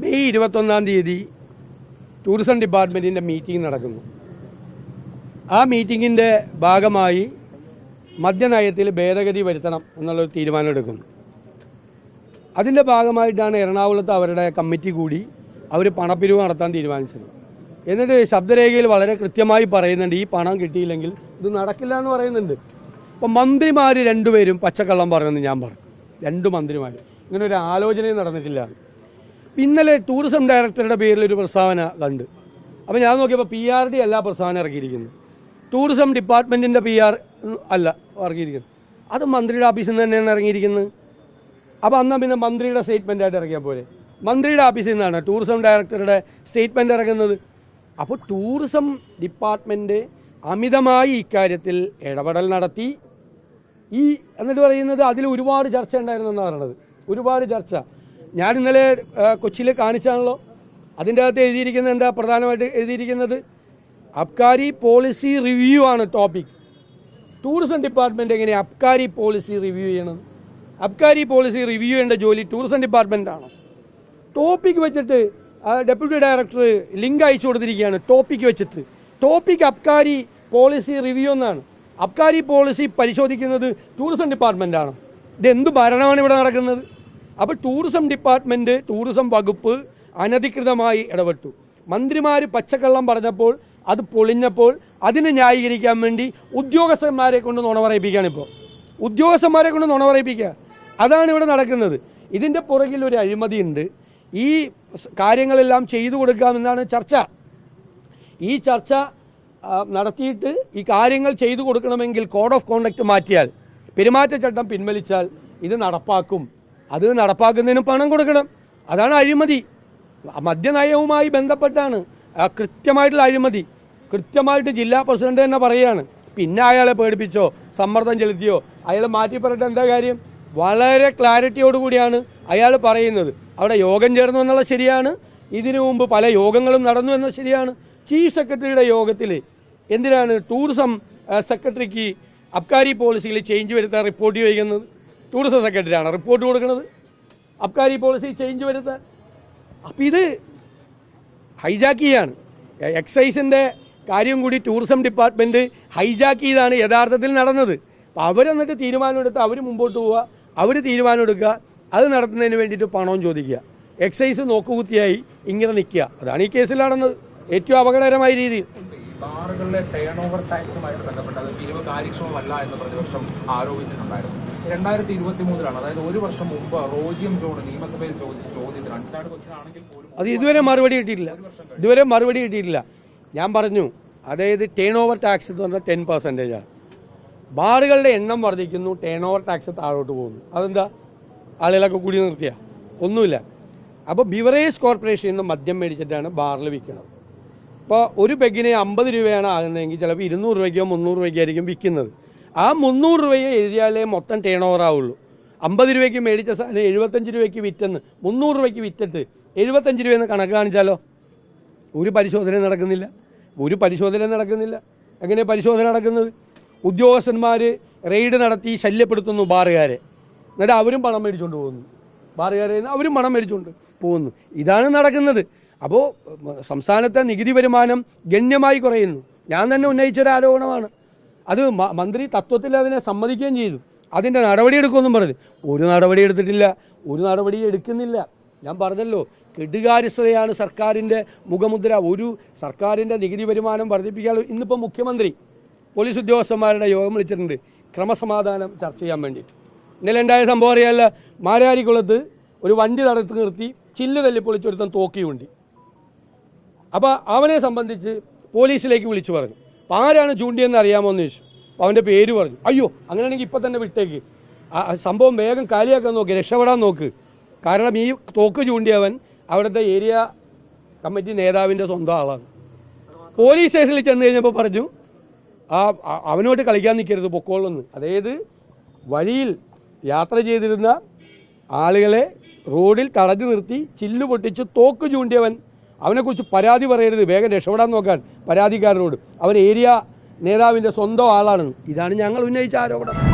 May ഇരുപത്തൊന്നാം തീയതി tourism ഡിപ്പാർട്ട്മെന്റിന്റെ മീറ്റിംഗ് നടക്കുന്നു. ആ മീറ്റിങ്ങിന്റെ ഭാഗമായി മദ്യനയത്തിൽ ഭേദഗതി വരുത്തണം എന്നുള്ളൊരു തീരുമാനം എടുക്കുന്നു അതിന്റെ ഭാഗമായിട്ടാണ് എറണാകുളത്ത് അവരുടെ കമ്മിറ്റി കൂടി അവർ പണപ്പിരിവ് നടത്താൻ തീരുമാനിച്ചത്. എന്നിട്ട് ശബ്ദരേഖയിൽ വളരെ കൃത്യമായി പറയുന്നുണ്ട് ഈ പണം കിട്ടിയില്ലെങ്കിൽ ഇത് നടക്കില്ല എന്ന് പറയുന്നുണ്ട്. അപ്പം മന്ത്രിമാർ രണ്ടുപേരും പച്ചക്കള്ളം പറയുമെന്ന് ഞാൻ പറഞ്ഞു. രണ്ട് മന്ത്രിമാർ ഇങ്ങനെ ഒരു ആലോചനയും നടന്നിട്ടില്ല. ഇന്നലെ ടൂറിസം ഡയറക്ടറുടെ പേരിൽ ഒരു പ്രസ്താവന കണ്ട്. അപ്പോൾ ഞാൻ നോക്കിയപ്പോൾ പി ആർ ഡി അല്ല പ്രസ്താവന ഇറക്കിയിരിക്കുന്നത് ടൂറിസം ഡിപ്പാർട്ട്മെന്റിന്റെ പി ആർ അല്ല ഇറക്കിയിരിക്കുന്നത് അത് മന്ത്രിയുടെ ഓഫീസിൽ നിന്ന് തന്നെയാണ് ഇറങ്ങിയിരിക്കുന്നത്. അപ്പോൾ അന്നാ പിന്നെ മന്ത്രിയുടെ സ്റ്റേറ്റ്മെന്റ് ആയിട്ട് ഇറങ്ങിയാൽ പോലെ മന്ത്രിയുടെ ഓഫീസിൽ നിന്നാണ് ടൂറിസം ഡയറക്ടറുടെ സ്റ്റേറ്റ്മെന്റ് ഇറങ്ങുന്നത്. അപ്പോൾ ടൂറിസം ഡിപ്പാർട്ട്മെന്റ് അമിതമായി ഇക്കാര്യത്തിൽ ഇടപെടൽ നടത്തി. ഈ എന്നിട്ട് പറയുന്നത് അതിൽ ഒരുപാട് ചർച്ച ഉണ്ടായിരുന്നെന്നാണ് പറയുന്നത് ഒരുപാട് ചർച്ച. ഞാൻ ഇന്നലെ കൊച്ചിയിൽ കാണിച്ചാണല്ലോ. അതിന്റെ അകത്ത് എഴുതിയിരിക്കുന്നത് എന്താ? പ്രധാനമായിട്ട് എഴുതിയിരിക്കുന്നത് അബ്കാരി പോളിസി റിവ്യൂ ആണ് ടോപ്പിക്. ടൂറിസം ഡിപ്പാർട്ട്മെന്റ് എങ്ങനെ അബ്കാരി പോളിസി റിവ്യൂ ചെയ്യണം? അബ്കാരി പോളിസി റിവ്യൂ ചെയ്യേണ്ട ജോലി ടൂറിസം ഡിപ്പാർട്ട്മെന്റ് ആണ് ടോപ്പിക് വെച്ചിട്ട് ഡെപ്യൂട്ടി ഡയറക്ടർ ലിങ്ക് അയച്ചു കൊടുത്തിരിക്കുകയാണ് ടോപ്പിക് വെച്ചിട്ട്. ടോപ്പിക് അബ്കാരി പോളിസി റിവ്യൂ എന്നാണ്. അബ്കാരി പോളിസി പരിശോധിക്കുന്നത് ടൂറിസം ഡിപ്പാർട്ട്മെന്റ് ആണ് ഇത് എന്ത് ഭരണമാണ് ഇവിടെ നടക്കുന്നത്? അപ്പോൾ ടൂറിസം ഡിപ്പാർട്ട്മെന്റ് ടൂറിസം വകുപ്പ് അനധികൃതമായി ഇടപെട്ടു. മന്ത്രിമാർ പച്ചക്കള്ളം പറഞ്ഞപ്പോൾ അത് പൊളിഞ്ഞപ്പോൾ അതിനെ ന്യായീകരിക്കാൻ വേണ്ടി ഉദ്യോഗസ്ഥന്മാരെ കൊണ്ട് നുണ പറയിപ്പിക്കുകയാണ് ഇപ്പോൾ ഉദ്യോഗസ്ഥന്മാരെ കൊണ്ട് നുണ പറയിപ്പിക്കുക അതാണ് ഇവിടെ നടക്കുന്നത്. ഇതിന്റെ പുറകിൽ ഒരു അഴിമതിയുണ്ട്. ഈ കാര്യങ്ങളെല്ലാം ചെയ്തു കൊടുക്കാമെന്നാണ് ചർച്ച. ഈ ചർച്ച നടത്തിയിട്ട് ഈ കാര്യങ്ങൾ ചെയ്തു കൊടുക്കണമെങ്കിൽ കോഡ് ഓഫ് കോണ്ടക്ട് മാറ്റിയാൽ പെരുമാറ്റച്ചട്ടം പിൻവലിച്ചാൽ ഇത് നടപ്പാക്കും. അത് നടപ്പാക്കുന്നതിന് പണം കൊടുക്കണം. അതാണ് അഴിമതി. മദ്യനയവുമായി ബന്ധപ്പെട്ടാണ്. കൃത്യമായിട്ടുള്ള അഴിമതി. കൃത്യമായിട്ട് ജില്ലാ പ്രസിഡന്റ് തന്നെ പറയുകയാണ്. പിന്നെ അയാളെ പേടിപ്പിച്ചോ സമ്മർദ്ദം ചെലുത്തിയോ അയാളെ മാറ്റി പറഞ്ഞിട്ട് എന്താ കാര്യം? വളരെ ക്ലാരിറ്റിയോടുകൂടിയാണ് അയാൾ പറയുന്നത്. അവിടെ യോഗം ചേർന്നു എന്നുള്ളത് ശരിയാണ്. ഇതിനു മുമ്പ് പല യോഗങ്ങളും നടന്നു എന്നത് ശരിയാണ്. ചീഫ് സെക്രട്ടറിയുടെ യോഗത്തിൽ എന്തിനാണ് ടൂറിസം സെക്രട്ടറിക്ക് അബ്കാരി പോളിസിയിൽ ചേഞ്ച് വരുത്താൻ റിപ്പോർട്ട് ചെയ്യുന്നത്? ടൂറിസം സെക്രട്ടറിയാണ് റിപ്പോർട്ട് കൊടുക്കുന്നത്. അബ്കാരി പോളിസി ചേഞ്ച് വരുത്താൻ അപ്പം ഇത് ഹൈജാക്ക് ചെയ്യാണ് എക്സൈസിന്റെ കാര്യം കൂടി ടൂറിസം ഡിപ്പാർട്ട്മെന്റ് ഹൈജാക്ക് ചെയ്താണ് യഥാർത്ഥത്തിൽ നടന്നത്. അപ്പോൾ അവരെന്നിട്ട് തീരുമാനമെടുത്ത് അവർ മുമ്പോട്ട് പോവുക അവർ തീരുമാനമെടുക്കുക അത് നടത്തുന്നതിന് വേണ്ടിയിട്ട് പണവും ചോദിക്കുക. എക്സൈസ് നോക്കുകുത്തിയായി ഇങ്ങനെ നിൽക്കുക. അതാണ് ഈ കേസിൽ നടന്നത്. ഏറ്റവും അപകടകരമായ രീതിയിൽ. ബാറുകളിലെ ടേൺ ഓവർ ടാക്സുമായിട്ട് ബന്ധപ്പെട്ട് അത് പിരിവ് കാര്യക്ഷമമല്ല എന്ന് പ്രതിപക്ഷം ആരോപിച്ചിട്ടുണ്ടായിരുന്നു. രണ്ടായിരത്തി ഇരുപത്തി മൂന്നിലാണ് അതായത് ഒരു വർഷം മുമ്പ് റോജിയം ജോൺ നിയമസഭയിൽ ചോദിച്ച ചോദ്യത്തിന് അൺസാഡ് കൊച്ചിനാണെങ്കിൽ പോലും അത് ഇതുവരെ മറുപടി കിട്ടിയിട്ടില്ല. ഇതുവരെ മറുപടി കിട്ടിയിട്ടില്ല. ഞാൻ പറഞ്ഞു അതായത് ടേൺ ഓവർ ടാക്സ് എന്ന് പറഞ്ഞാൽ ടെൻ പെർസെന്റേജാണ് ബാറുകളുടെ എണ്ണം വർദ്ധിക്കുന്നു ടേൺ ഓവർ ടാക്സ് താഴോട്ട് പോകുന്നു. അതെന്താ? ആളുകളൊക്കെ കൂടി നിർത്തിയ. ഒന്നുമില്ല. അപ്പോൾ ബിവറേജ് കോർപ്പറേഷനിൽ നിന്ന് മദ്യം മേടിച്ചിട്ടാണ് ബാറിൽ വിൽക്കുന്നത് ഇപ്പോൾ ഒരു പെഗിന് അമ്പത് രൂപയാണ് ആകുന്നതെങ്കിൽ ചിലപ്പോൾ ഇരുന്നൂറ് രൂപയ്ക്കോ മുന്നൂറ് രൂപയ്ക്കോ ആയിരിക്കും വിൽക്കുന്നത്. ആ മുന്നൂറ് രൂപയെ എഴുതിയാലേ മൊത്തം ടേൺ ഓവർ ആവുള്ളൂ. അമ്പത് രൂപയ്ക്ക് മേടിച്ച സാധനം എഴുപത്തഞ്ച് രൂപയ്ക്ക് വിറ്റെന്ന്. മുന്നൂറ് രൂപയ്ക്ക് വിറ്റിട്ട് എഴുപത്തഞ്ച് രൂപയെന്ന് കണക്ക് കാണിച്ചാലോ? ഒരു പരിശോധന നടക്കുന്നില്ല. ഒരു പരിശോധന നടക്കുന്നില്ല. എങ്ങനെ പരിശോധന നടക്കുന്നത്? ഉദ്യോഗസ്ഥന്മാർ റെയ്ഡ് നടത്തി ശല്യപ്പെടുത്തുന്നു ബാറുകാരെ. എന്നിട്ട് അവരും പണം മേടിച്ചുകൊണ്ട് പോകുന്നു. ബാറുകാരെ അവരും പണം മേടിച്ചുകൊണ്ട് പോകുന്നു. ഇതാണ് നടക്കുന്നത്. അപ്പോൾ സംസ്ഥാനത്തെ നികുതി വരുമാനം ഗണ്യമായി കുറയുന്നു. ഞാൻ തന്നെ ഉന്നയിച്ചൊരു ആരോപണമാണ്. അത് മന്ത്രി തത്വത്തിൽ അതിനെ സമ്മതിക്കുകയും ചെയ്തു. അതിന്റെ നടപടി എടുക്കുമെന്നും പറഞ്ഞു. ഒരു നടപടി എടുത്തിട്ടില്ല. ഒരു നടപടി എടുക്കുന്നില്ല. ഞാൻ പറഞ്ഞല്ലോ കെടുകാര്യസ്ഥതയാണ് സർക്കാരിന്റെ മുഖമുദ്ര. ഒരു സർക്കാരിന്റെ നികുതി വരുമാനം വർദ്ധിപ്പിക്കാൻ ഇന്നിപ്പോൾ മുഖ്യമന്ത്രി പോലീസ് ഉദ്യോഗസ്ഥന്മാരുടെ യോഗം വിളിച്ചിട്ടുണ്ട്. ക്രമസമാധാനം ചർച്ച ചെയ്യാൻ വേണ്ടിയിട്ട്. ഇന്നലെ ഉണ്ടായ സംഭവം അറിയാല്ല? മാരാരിക്കുളത്ത് ഒരു വണ്ടി തടുത്ത് നിർത്തി ചില്ല് തല്ലിപ്പൊളിച്ചൊരുത്തം തോക്കിയുണ്ട്. അപ്പോൾ അവനെ സംബന്ധിച്ച് പോലീസിലേക്ക് വിളിച്ചു പറഞ്ഞു. അപ്പോൾ ആരാണ് ചൂണ്ടിയെന്ന് അറിയാമോ എന്ന് ചോദിച്ചു. അപ്പോൾ അവന്റെ പേര് പറഞ്ഞു. അയ്യോ അങ്ങനെയാണെങ്കിൽ ഇപ്പം തന്നെ വിട്ടേക്ക്. സംഭവം വേഗം കാലിയാക്കാൻ നോക്ക് രക്ഷപ്പെടാൻ നോക്ക്. കാരണം ഈ തോക്ക് ചൂണ്ടിയവൻ അവിടുത്തെ ഏരിയ കമ്മിറ്റി നേതാവിന്റെ സ്വന്തം ആളാണ്. പോലീസ് സ്റ്റേഷനിൽ ചെന്ന് കഴിഞ്ഞപ്പോൾ പറഞ്ഞു ആ- അവനോട്ട് കളിക്കാൻ നിൽക്കരുത് പൊക്കോളെന്ന്. അതായത് വഴിയിൽ യാത്ര ചെയ്തിരുന്ന ആളുകളെ റോഡിൽ തടഞ്ഞു നിർത്തി ചില്ലു പൊട്ടിച്ച് തോക്ക് ചൂണ്ടിയവൻ അവനെക്കുറിച്ച് പരാതി പറയരുത്. വേഗം രക്ഷപ്പെടാൻ നോക്കാൻ. പരാതിക്കാരനോട്. അവൻ ഏരിയ നേതാവിന്റെ സ്വന്തം ആളാണ്. ഇതാണ് ഞങ്ങൾ ഉന്നയിച്ച ആരോപണം.